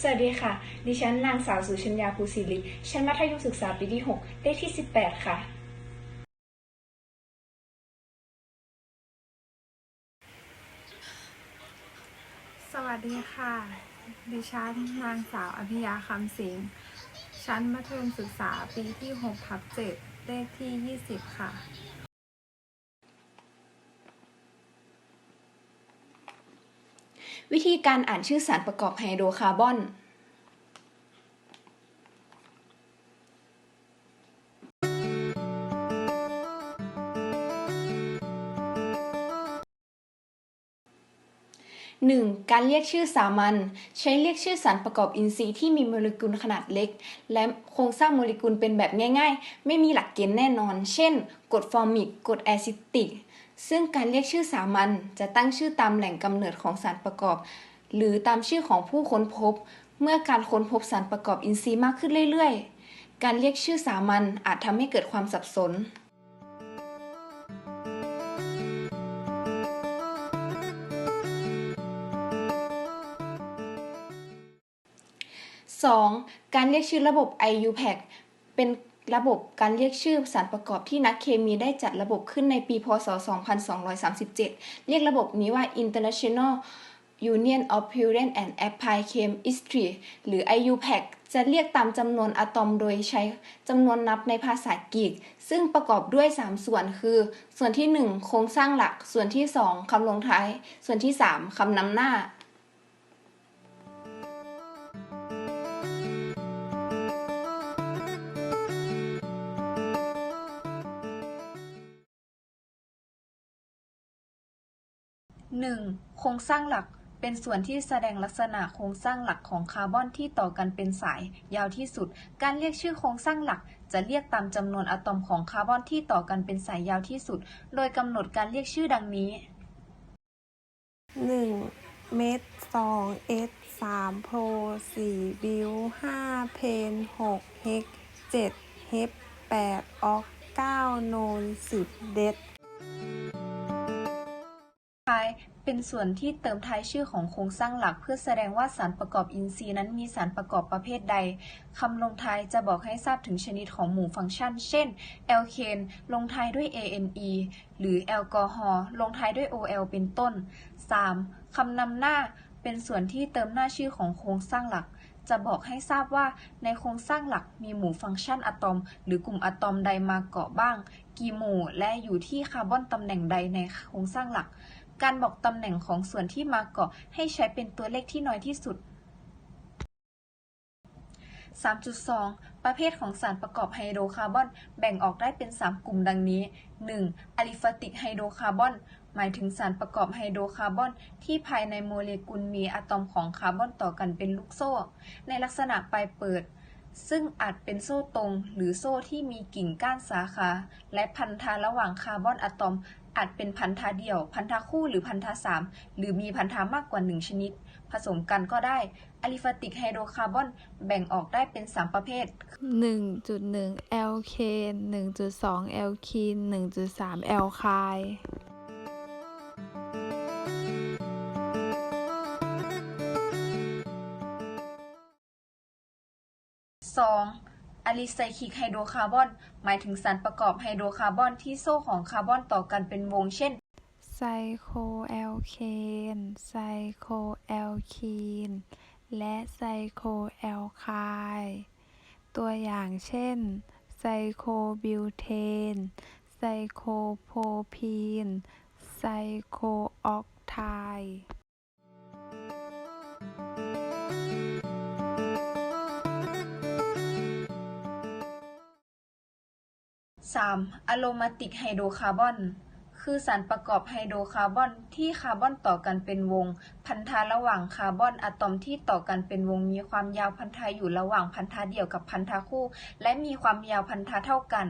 สวัสดีค่ะ ดิฉันนางสาวสุชัญญาภูศิริชั้นมัธยมศึกษาปีที่ 6 เลขที่ 18 ค่ะ สวัสดีค่ะ ดิฉันนางสาวอภิยาคำสิงชั้นมัธยมศึกษาปีที่ 6 ทับ 7 เลขที่ 20 ค่ะ วิธีการอ่านชื่อสารประกอบไฮโดรคาร์บอน 1. การเรียกชื่อสามัญใช้เรียกชื่อสารประกอบอินทรีย์ที่มีโมเลกุลขนาดเล็ก และโครงสร้างโมเลกุลเป็นแบบง่าย ๆ ไม่มีหลักเกณฑ์แน่นอน เช่นกรดฟอร์มิกกรดแอซิติก ซึ่งการเรียกชื่อสามัญจะตั้งชื่อตามแหล่งกำเนิดของสารประกอบ หรือตามชื่อของผู้ค้นพบ เมื่อการค้นพบสารประกอบอินทรีย์มากขึ้นเรื่อยๆ การเรียกชื่อสามัญอาจทำให้เกิดความสับสน 2. การเรียกชื่อระบบ IUPAC เป็น ระบบการเรียกชื่อสารประกอบที่นักเคมีได้จัดระบบขึ้นในปีพศ 2237 เรียกระบบนี้ว่า International Union of Purine and Applied Chemistry หรือ IUPAC จะเรียกตามจำนวนอะตอมโดยใช้จำนวนนับในภาษากรีก ซึ่งประกอบด้วย 3 ส่วนคือ ส่วนที่ 1 โครงสร้างหลัก ส่วนที่ 2 คำลงท้าย ส่วนที่ 3 คำนำหน้า 1. โครงสร้างหลักเป็นส่วนที่แสดงลักษณะโครงสร้างหลักของคาร์บอนที่ต่อกันเป็นสาย ยาวที่สุด การเรียกชื่อโครงสร้างหลัก จะเรียกตามจำนวนอะตอมของคาร์บอนที่ต่อกันเป็นสายยาวที่สุด โดยกำหนดการเรียกชื่อดังนี้ 1 เมท2เอส3โพร4บิว 5 เพน 6 เฮก 7 เฮป 8 ออก 9 โนน 10 เดดท้ายเป็นส่วนที่เติมท้ายชื่อของโครงสร้างหลัก เพื่อแสดงว่าสารประกอบอินทรีย์นั้นมีสารประกอบประเภทใด คำลงท้ายจะบอกให้ทราบถึงชนิดของหมู่ฟังก์ชัน เช่นแอลเคนลงท้ายด้วย ane หรือแอลกอฮอล์ลงท้ายด้วย ol เป็นต้น 3. คำนำหน้าเป็นส่วนที่เติมหน้าชื่อของโครงสร้างหลัก จะบอกให้ทราบว่าในโครงสร้างหลักมีหมู่ฟังก์ชันอะตอม หรือกลุ่มอะตอมใดมาเกาะบ้าง กี่หมู่และอยู่ที่คาร์บอนตำแหน่งใดในโครงสร้างหลัก การบอกตำแหน่งของส่วนที่มาเกาะให้ใช้เป็นตัวเลขที่น้อยที่สุด 3.2 ประเภทของสารประกอบไฮโดรคาร์บอน แบ่งออกได้เป็น 3 กลุ่มดังนี้ 1. อะลิฟาติกไฮโดรคาร์บอน หมายถึงสารประกอบไฮโดรคาร์บอน ที่ภายในโมเลกุลมีอะตอมของคาร์บอนต่อกันเป็นลูกโซ่ ในลักษณะปลายเปิด ซึ่งอาจเป็นโซ่ตรง หรือโซ่ที่มีกิ่งก้านสาขา และพันธะระหว่างคาร์บอนอะตอม อาจเป็นพันธะเดี่ยว พันธะคู่หรือพันธะสามหรือมีพันธะมากกว่า 1 ชนิด ผสมกันก็ได้อะลิฟาติกไฮโดรคาร์บอนแบ่งออกได้เป็น 3 ประเภท 1.1แอลเคน1.2แอลคีน1.3แอลไคน์ 2. อะลิไซคลิกไฮโดรคาร์บอน หมายถึงสารประกอบไฮโดรคาร์บอนที่โซ่ของคาร์บอนต่อกันเป็นวง เช่นไซโคแอลเคนไซโคแอลคีน และไซโคแอลไคน์ตัวอย่างเช่นไซโคบิวเทน ไซโคโพพีน ไซโคออกไท ด์ 3. อะโรมาติกไฮโดรคาร์บอน คือสารประกอบไฮโดรคาร์บอนที่คาร์บอนต่อกันเป็นวง พันธะระหว่างคาร์บอนอะตอมที่ต่อกันเป็นวง มีความยาวพันธะอยู่ระหว่างพันธะเดี่ยวกับพันธะคู่ และมีความยาวพันธะเท่ากัน